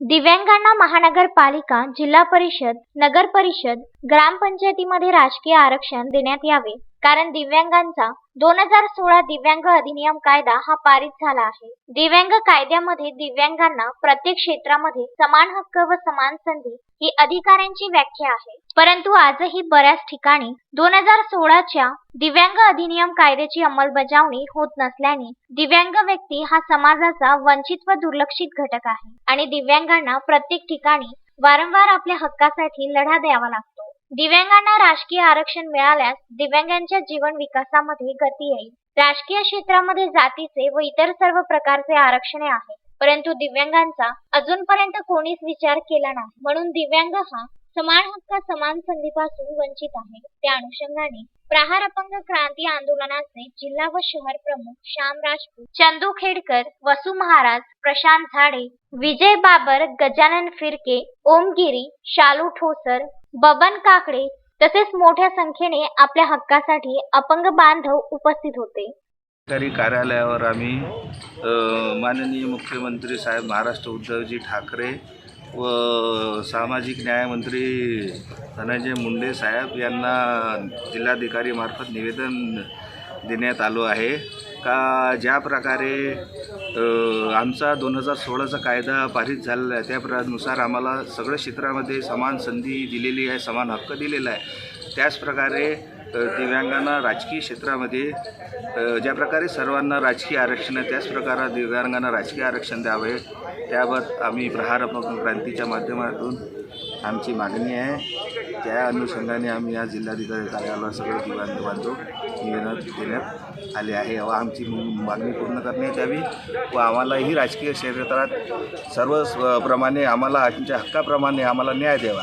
दिव्यांगांना महानगरपालिका जिल्हा परिषद नगर परिषद ग्रामपंचायतीमध्ये राजकीय आरक्षण देण्यात यावे. कारण दिव्यांगांचा दोन हजार सोळा दिव्यांग अधिनियम कायदा हा पारित झाला आहे. दिव्यांग कायद्यामध्ये दिव्यांगांना प्रत्येक क्षेत्रामध्ये समान हक्क व समान संधी ही अधिकाऱ्यांची व्याख्या आहे. परंतु आजही बऱ्याच ठिकाणी दोन हजार सोळाच्या दिव्यांग अधिनियम कायद्याची अंमलबजावणी होत नसल्याने दिव्यांग व्यक्ती हा समाजाचा वंचित व दुर्लक्षित घटक आहे आणि दिव्यांगांना प्रत्येक ठिकाणी वारंवार आपल्या हक्कासाठी लढा द्यावा लागतो. दिव्यांगांना राजकीय आरक्षण मिळाल्यास दिव्यांगांच्या जीवन विकासामध्ये गती येईल. राजकीय क्षेत्रामध्ये जातीचे व इतर सर्व प्रकारचे आरक्षणे आहेत. परंतु दिव्यांगांचा अजूनपर्यंत कोणीच विचार केला नाही. म्हणून दिव्यांग हा समान हक्क समान संधीपासून वंचित आहे. त्या अनुषंगाने प्रहार अपंग क्रांती आंदोलनाचे जिल्हा व शहर प्रमुख श्याम राजपूत चंदू खेडकर वसु महाराज प्रशांत झाडे विजय बाबर गजानन फिरके ओमगिरी शालू ठोसर बबन काकडे तसेच मोठ्या संख्येने आपल्या हक्कासाठी अपंग बांधव उपस्थित होते. सरकारी कार्यालयावर आम्ही माननीय मुख्यमंत्री साहेब महाराष्ट्र उद्धवजी ठाकरे व सामाजिक न्यायमंत्री धनंजय मुंडे साहेब यांना जिल्हाधिकारीमार्फत निवेदन देण्यात आलो आहे. का ज्या प्रकारे आमचा दोन हजार सोळाचा कायदा पारित झालेला आहे त्या प्रनुसार आम्हाला सगळ्या क्षेत्रामध्ये समान संधी दिलेली आहे समान हक्क दिलेला आहे. त्याचप्रकारे दिव्यांगांना राजकीय क्षेत्रामध्ये ज्या प्रकारे सर्वांना राजकीय आरक्षण आहे त्याचप्रकारे दिव्यांगांना राजकीय आरक्षण द्यावे त्याबाबत आम्ही प्रहार क्रांतीच्या माध्यमातून आमची मागणी आहे. त्या अनुषंगाने आम्ही या जिल्हाधिकारी कार्यालयाला सगळे दिव्यांग बांधव निवेदन देण्यात आले आहे. व आमची मागणी पूर्ण करण्यात यावी व आम्हालाही राजकीय क्षेत्रात सर्व प्रमाणे आम्हाला आमच्या हक्काप्रमाणे आम्हाला न्याय द्यावा.